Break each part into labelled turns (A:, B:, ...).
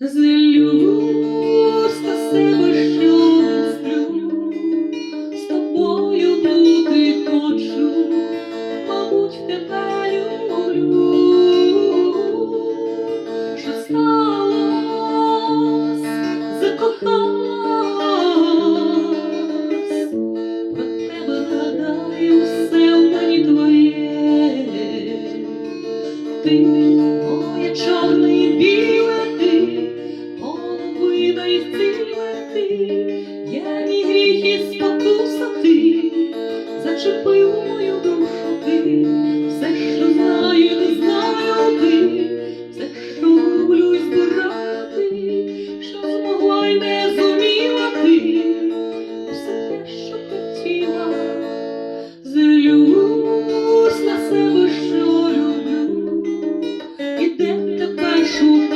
A: Злюсь на себе, з тобою бути хочу, мабуть, тебе люблю, що сталось, закохалась, про тебе гадаю, все в мені твоє. Я мій гріх і зачепив мою душу ти, все, що знаю, не знаю ти, все, що що змогла й не зуміла ти, те, що хотіла. Злюсь себе, що люблю, і де тебе шукати,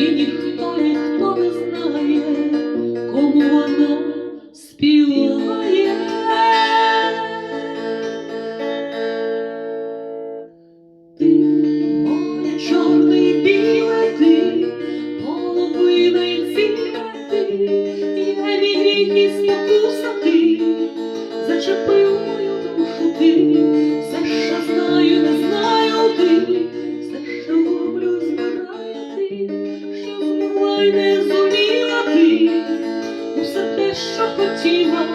A: і ніхто, ніхто не знає, кому вона співає. Ти, моє чорне і біле ти, половина і ціле ти, я мій гріх і спокуса ти, зачепив й не зуміла ти, усе те, що хотіла.